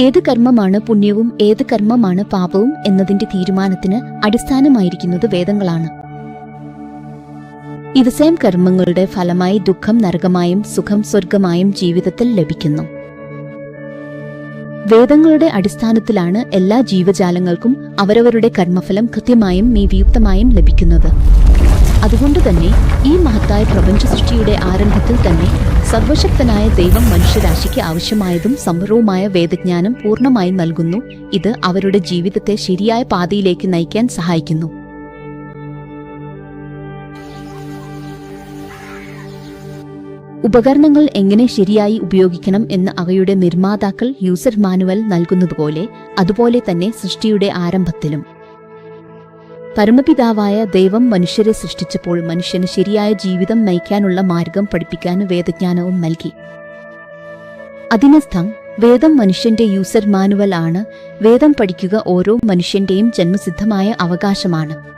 ഏത് കർമ്മമാണ് പുണ്യവും ഏത് കർമ്മമാണ് പാപവും എന്നതിന്റെ തീരുമാനത്തിന് അടിസ്ഥാനമായിരിക്കുന്നത് വേദങ്ങളാണ്. ഇത് കർമ്മങ്ങളുടെ ഫലമായി ദുഃഖം നരകമായും സുഖം സ്വർഗമായും ജീവിതത്തിൽ ലഭിക്കുന്നു. വേദങ്ങളുടെ അടിസ്ഥാനത്തിലാണ് എല്ലാ ജീവജാലങ്ങൾക്കും അവരവരുടെ കർമ്മഫലം കൃത്യമായും നീതിയുക്തമായും ലഭിക്കുന്നത്. അതുകൊണ്ട് തന്നെ ഈ മഹത്തായ പ്രപഞ്ച സൃഷ്ടിയുടെ ആരംഭത്തിൽ തന്നെ സർവശക്തനായ ദൈവം മനുഷ്യരാശിക്ക് ആവശ്യമായതും സമൃദ്ധവുമായ വേദജ്ഞാനം പൂർണമായും നൽകുന്നു. ഇത് അവരുടെ ജീവിതത്തെ ശരിയായ പാതയിലേക്ക് നയിക്കാൻ സഹായിക്കുന്നു. ഉപകരണങ്ങൾ എങ്ങനെ ശരിയായി ഉപയോഗിക്കണം എന്ന് അവയുടെ നിർമ്മാതാക്കൾ യൂസർ മാനുവൽ നൽകുന്നതുപോലെ അതുപോലെ തന്നെ സൃഷ്ടിയുടെ ആരംഭത്തിലും. പരമപിതാവായ ദൈവം മനുഷ്യരെ സൃഷ്ടിച്ചപ്പോൾ മനുഷ്യന് ശരിയായ ജീവിതം നയിക്കാനുള്ള മാർഗം പഠിപ്പിക്കാൻ വേദജ്ഞാനവും നൽകി. അതിനർത്ഥം വേദം മനുഷ്യന്റെ യൂസർ മാനുവൽ ആണ്. വേദം പഠിക്കുക ഓരോ മനുഷ്യന്റെയും ജന്മസിദ്ധമായ അവകാശമാണ്.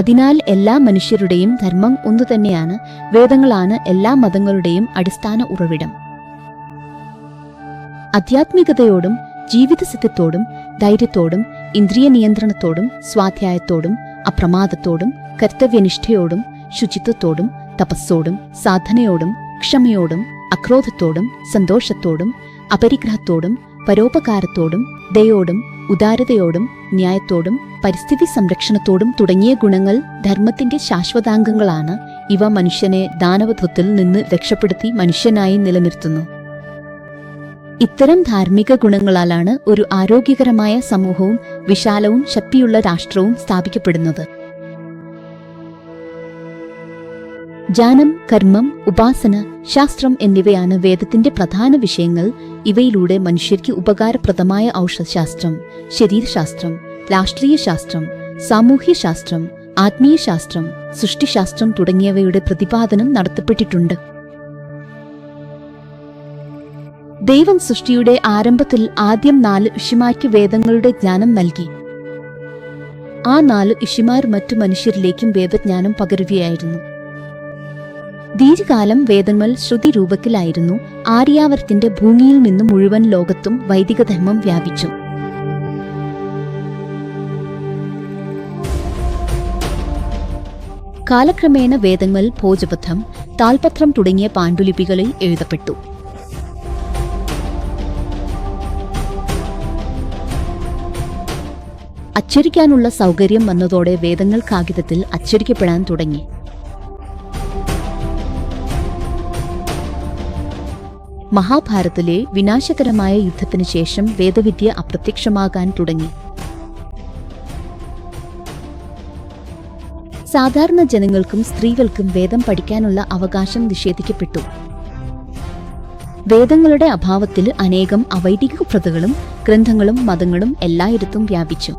അതിനാൽ എല്ലാ മനുഷ്യരുടെയും ധർമ്മം ഒന്നുതന്നെയാണ് വേദങ്ങളാണ് എല്ലാ മതങ്ങളുടെയും അടിസ്ഥാന ഉറവിടം. ആധ്യാത്മികതയോടും ജീവിതസത്യത്തോടും ധൈര്യത്തോടും ഇന്ദ്രിയ നിയന്ത്രണത്തോടും സ്വാധ്യായത്തോടും അപ്രമാദത്തോടും കർത്തവ്യനിഷ്ഠയോടും ശുചിത്വത്തോടും തപസ്സോടും സാധനയോടും ക്ഷമയോടും അക്രോധത്തോടും സന്തോഷത്തോടും അപരിഗ്രഹത്തോടും പരോപകാരത്തോടും ദയോടും ഉദാരതയോടും ന്യായത്തോടും പരിസ്ഥിതി സംരക്ഷണത്തോടും തുടങ്ങിയ ഗുണങ്ങൾ ധർമ്മത്തിന്റെ ശാശ്വതാംഗങ്ങളാണ്. ഇവ മനുഷ്യനെ ദാനവത്വത്തിൽ നിന്ന് രക്ഷപ്പെടുത്തി മനുഷ്യനായി നിലനിർത്തുന്നു. ഇത്തരം ധാർമ്മിക ഗുണങ്ങളാലാണ് ഒരു ആരോഗ്യകരമായ സമൂഹവും വിശാലവും ശക്തിയുള്ള രാഷ്ട്രവും സ്ഥാപിക്കപ്പെടുന്നത്. ജാനം കർമ്മം ഉപാസന ശാസ്ത്രം എന്നിവയാണ് വേദത്തിന്റെ പ്രധാന വിഷയങ്ങൾ. ഇവയിലൂടെ മനുഷ്യർക്ക് ഉപകാരപ്രദമായ ഔഷധശാസ്ത്രം ശരീരശാസ്ത്രം രാഷ്ട്രീയ ശാസ്ത്രം സാമൂഹ്യശാസ്ത്രം ആത്മീയശാസ്ത്രം സൃഷ്ടിശാസ്ത്രം തുടങ്ങിയവയുടെ പ്രതിപാദനം നടത്തപ്പെട്ടിട്ടുണ്ട്. ദൈവം സൃഷ്ടിയുടെ ആരംഭത്തിൽ ആദ്യം നാല് ഋഷിമാർക്ക് വേദങ്ങളുടെ ജ്ഞാനം നൽകി. ആ നാല് ഋഷിമാർ മറ്റു മനുഷ്യരിലേക്കും വേദജ്ഞാനം പകരുകയായിരുന്നു. ദീർഘകാലം വേദന്മൽ ശ്രുതി രൂപത്തിലായിരുന്നു ആര്യാവർത്തിന്റെ ഭൂമിയിൽ നിന്നും മുഴുവൻ ലോകത്തും വൈദിക ധർമ്മം വ്യാപിച്ചു. കാലക്രമേണ വേദങ്ങൾ ഭോജപഥം താൽപത്രം തുടങ്ങിയ പാണ്ഡുലിപികളിൽ എഴുതപ്പെട്ടു. അച്ചടിക്കാനുള്ള സൗകര്യം വന്നതോടെ വേദങ്ങൾ കാഗിതത്തിൽ അച്ചടിക്കപ്പെടാൻ തുടങ്ങി. മഹാഭാരതത്തിലെ വിനാശകരമായ യുദ്ധത്തിനു ശേഷം വേദവിദ്യ അപ്രത്യക്ഷമാകാൻ തുടങ്ങി. സാധാരണ ജനങ്ങൾക്കും സ്ത്രീകൾക്കും വേദം പഠിക്കാനുള്ള അവകാശം നിഷേധിക്കപ്പെട്ടു. വേദങ്ങളുടെ അഭാവത്തിൽ അനേകം അവൈദിക പ്രതകളും ഗ്രന്ഥങ്ങളും മതങ്ങളും എല്ലായിടത്തും വ്യാപിച്ചു.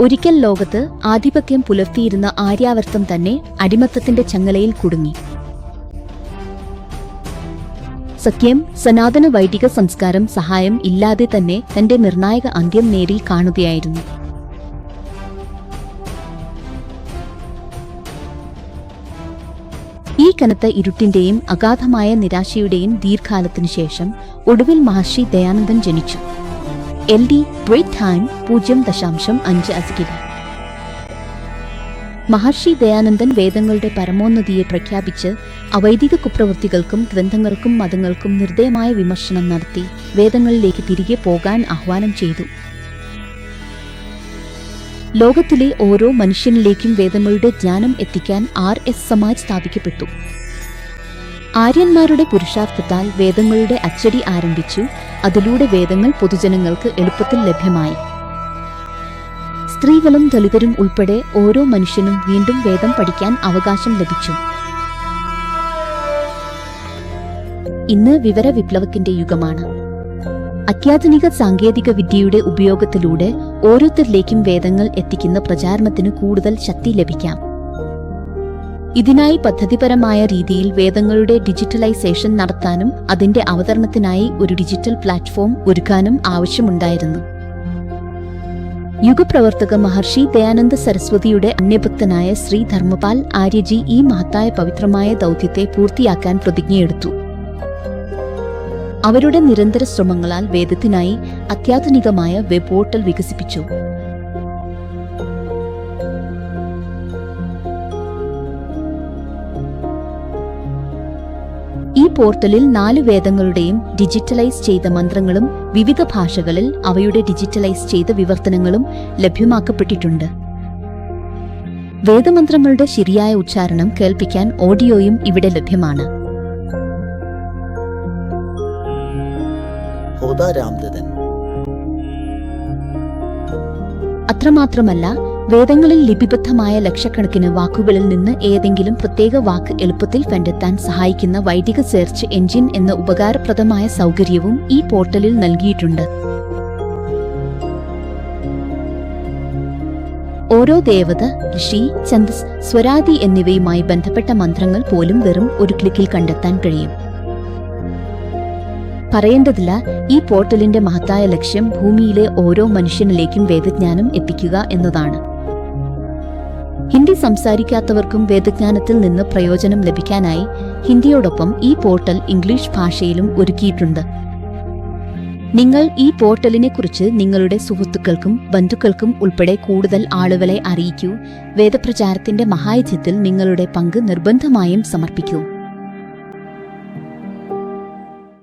ഒരിക്കൽ ലോകത്ത് ആധിപത്യം പുലർത്തിയിരുന്ന ആര്യാവർത്തം തന്നെ അടിമത്തത്തിന്റെ ചങ്ങലയിൽ കുടുങ്ങി. സഖ്യം സനാതന വൈദിക സംസ്കാരം സഹായം ഇല്ലാതെ തന്നെ തന്റെ നിർണായക അന്ത്യം നേരിൽ കാണുകയായിരുന്നു. ഈ കനത്ത ഇരുട്ടിന്റെയും അഗാധമായ നിരാശയുടെയും ദീർഘകാലത്തിനു ശേഷം ഒടുവിൽ മഹർഷി ദയാനന്ദൻ ജനിച്ചു. എൽ ഡി ബ്രേറ്റ് ടൈം പൂജ്യം ദശാംശം അഞ്ച് അസ്കിരി മഹർഷി ദയാനന്ദൻ വേദങ്ങളുടെ പരമോന്നതിയെ പ്രഖ്യാപിച്ച് അവൈദിക കുപ്രവൃത്തികൾക്കും ഗ്രന്ഥങ്ങൾക്കും മതങ്ങൾക്കും നിർദ്ദയമായ വിമർശനം നടത്തി വേദങ്ങളിലേക്ക് തിരികെ പോകാൻ ആഹ്വാനം ചെയ്തു. ലോകത്തിലെ ഓരോ മനുഷ്യനിലേക്കും വേദങ്ങളുടെ ജ്ഞാനം എത്തിക്കാൻ ആർ എസ് സമാജ് സ്ഥാപിക്കപ്പെട്ടു. ആര്യന്മാരുടെ പുരുഷാർത്ഥത്താൽ വേദങ്ങളുടെ അച്ചടി ആരംഭിച്ചു. അതിലൂടെ വേദങ്ങൾ പൊതുജനങ്ങൾക്ക് എളുപ്പത്തിൽ ലഭ്യമായി. സ്ത്രീകളും ദളിതരും ഉൾപ്പെടെ ഓരോ മനുഷ്യനും വീണ്ടും വേദം പഠിക്കാൻ അവകാശം ലഭിച്ചു. ഇന്ന് വിവര വിപ്ലവത്തിന്റെ യുഗമാണ്. അത്യാധുനിക സാങ്കേതിക വിദ്യയുടെ ഉപയോഗത്തിലൂടെ ഓരോരുത്തരിലേക്കും വേദങ്ങൾ എത്തിക്കുന്ന പ്രചാരണത്തിന് കൂടുതൽ ശക്തി ലഭിക്കാം. ഇതിനായി പദ്ധതിപരമായ രീതിയിൽ വേദങ്ങളുടെ ഡിജിറ്റലൈസേഷൻ നടത്താനും അതിന്റെ അവതരണത്തിനായി ഒരു ഡിജിറ്റൽ പ്ലാറ്റ്ഫോം ഒരുക്കാനും ആവശ്യമുണ്ടായിരുന്നു. യുഗപ്രവർത്തക മഹർഷി ദയാനന്ദ സരസ്വതിയുടെ അന്യഭക്തനായ ശ്രീ ധർമ്മപാൽ ആര്യജി ഈ മഹത്തായ പവിത്രമായ ദൗത്യത്തെ പൂർത്തിയാക്കാൻ പ്രതിജ്ഞയെടുത്തു. അവരുടെ നിരന്തര ശ്രമങ്ങളാൽ വേദത്തിനായി അത്യാധുനികമായ വെബ് പോർട്ടൽ വികസിപ്പിച്ചു. പോർട്ടലിൽ നാല് വേദങ്ങളുടെയും ഡിജിറ്റലൈസ് ചെയ്ത മന്ത്രങ്ങളും വിവിധ ഭാഷകളിൽ അവയുടെ ഡിജിറ്റലൈസ് ചെയ്ത വിവർത്തനങ്ങളും ലഭ്യമാക്കപ്പെട്ടിട്ടുണ്ട്. വേദമന്ത്രങ്ങളുടെ ശരിയായ ഉച്ചാരണം കേൾപ്പിക്കാൻ ഓഡിയോയും ഇവിടെ ലഭ്യമാണ്. അത്രമാത്രമല്ല വേദങ്ങളിൽ ലിപിബദ്ധമായ ലക്ഷക്കണക്കിന് വാക്കുകളിൽ നിന്ന് ഏതെങ്കിലും പ്രത്യേക വാക്ക് എളുപ്പത്തിൽ കണ്ടെത്താൻ സഹായിക്കുന്ന വൈദിക സെർച്ച് എഞ്ചിൻ എന്ന ഉപകാരപ്രദമായ സൗകര്യവും ഈ പോർട്ടലിൽ നൽകിയിട്ടുണ്ട്. ഓരോ ദേവത ഋഷി ചന്ദസ് സ്വരാതി എന്നിവയുമായി ബന്ധപ്പെട്ട മന്ത്രങ്ങൾ പോലും വെറും ഒരു ക്ലിക്കിൽ കണ്ടെത്താൻ കഴിയും. പറയേണ്ടതില്ല ഈ പോർട്ടലിന്റെ മഹത്തായ ലക്ഷ്യം ഭൂമിയിലെ ഓരോ മനുഷ്യനിലേക്കും വേദജ്ഞാനം എത്തിക്കുക എന്നതാണ്. ഹിന്ദി സംസാരിക്കാത്തവർക്കും വേദജ്ഞാനത്തിൽ നിന്ന് പ്രയോജനം ലഭിക്കാനായി ഹിന്ദിയോടൊപ്പം ഈ പോർട്ടൽ ഇംഗ്ലീഷ് ഭാഷയിലും ഒരുക്കിയിട്ടുണ്ട്. നിങ്ങൾ ഈ പോർട്ടലിനെ കുറിച്ച് നിങ്ങളുടെ സുഹൃത്തുക്കൾക്കും ബന്ധുക്കൾക്കും ഉൾപ്പെടെ കൂടുതൽ ആളുകളെ അറിയിക്കൂ. വേദപ്രചാരത്തിന്റെ മഹായജ്യത്തിൽ നിങ്ങളുടെ പങ്ക് നിർബന്ധമായും സമർപ്പിക്കൂ.